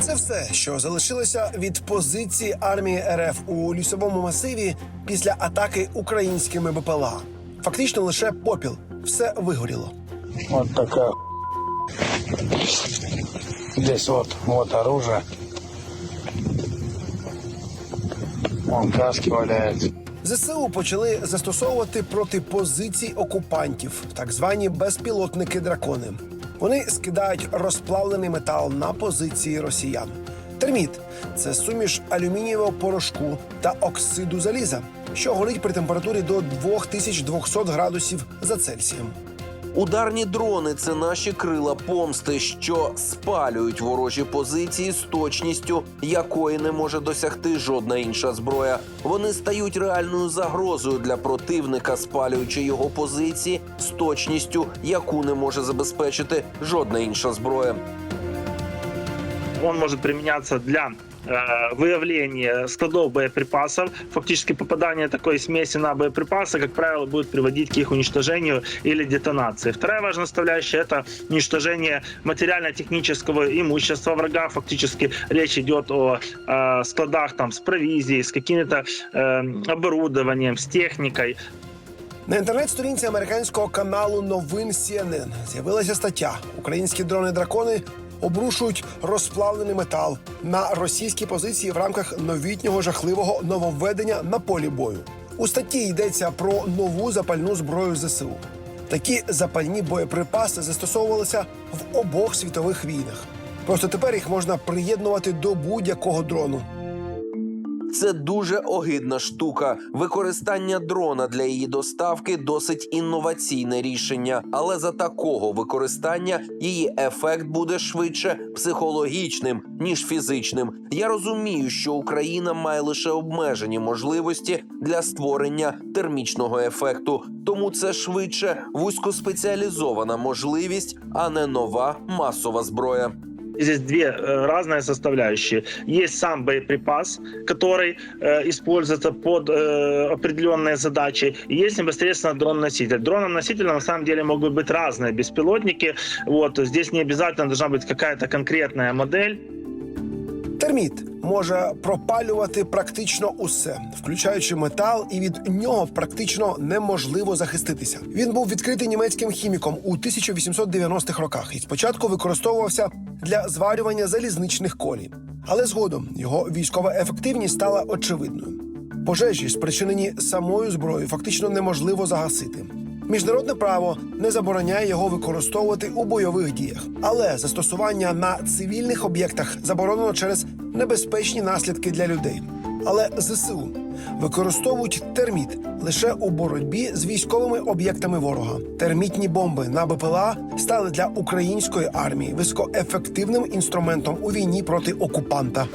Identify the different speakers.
Speaker 1: Це все, що залишилося від позиції армії РФ у лісовому масиві після атаки українськими БПЛА. Фактично лише попіл, все вигоріло.
Speaker 2: Вот такая Здесь вот, вот оружие. Вон каски валяются.
Speaker 1: ЗСУ почали застосовувати проти позицій окупантів, так звані безпілотники дракони. Вони скидають розплавлений метал на позиції росіян. Терміт це суміш алюмінієвого порошку та оксиду заліза, що горить при температурі до 2200 градусів за Цельсієм.
Speaker 3: Ударні дрони це наші крила помсти, що спалюють ворожі позиції з точністю, якої не може досягти жодна інша зброя. Вони стають реальною загрозою для противника, спалюючи його позиції з точністю, яку не може забезпечити жодна інша зброя
Speaker 4: Он может применяться для э, выявления складов боеприпасов. Фактически попадание такой смеси на боеприпасы, как правило, будет приводить к их уничтожению или детонации. Вторая важная составляющая – это уничтожение материально-технического имущества врага. Фактически речь идет о э, складах там, с провизией, с каким-то э, оборудованием, с техникой.
Speaker 1: На інтернет-сторінці американського каналу новин CNN з'явилася стаття: Українські дрони-дракони обрушують розплавлений метал на російські позиції в рамках новітнього жахливого нововведення на полі бою. У статті йдеться про нову запальну зброю ЗСУ. Такі запальні боєприпаси застосовувалися в обох світових війнах. Просто тепер їх можна приєднувати до будь-якого дрону.
Speaker 3: Це дуже огидна штука. Використання дрона для її доставки досить інноваційне рішення, але за такого використання її ефект буде швидше психологічним ніж фізичним. Я розумію, що Україна має лише обмежені можливості для створення термічного ефекту, тому це швидше вузькоспеціалізована можливість, а не нова масова зброя
Speaker 4: Здесь две э, разные составляющие. Есть сам боеприпас, который э, используется под э, определенные задачи. И есть непосредственно дрон-носитель. Дроном-носителем на самом деле могут быть разные беспилотники. Вот здесь не обязательно должна быть какая-то конкретная модель.
Speaker 1: Терміт може пропалювати практично усе, включаючи метал, і від нього практично неможливо захиститися. Він був відкритий німецьким хіміком у 1890-х роках і спочатку використовувався для зварювання залізничних колій. Але згодом його військова ефективність стала очевидною. Пожежі, спричинені самою зброєю, фактично неможливо загасити. Міжнародне право не забороняє його використовувати у бойових діях, але застосування на цивільних об'єктах заборонено через небезпечні наслідки для людей. Але ЗСУ використовують терміт лише у боротьбі з військовими об'єктами ворога. Термітні бомби на БПЛА стали для української армії високоефективним інструментом у війні проти окупанта.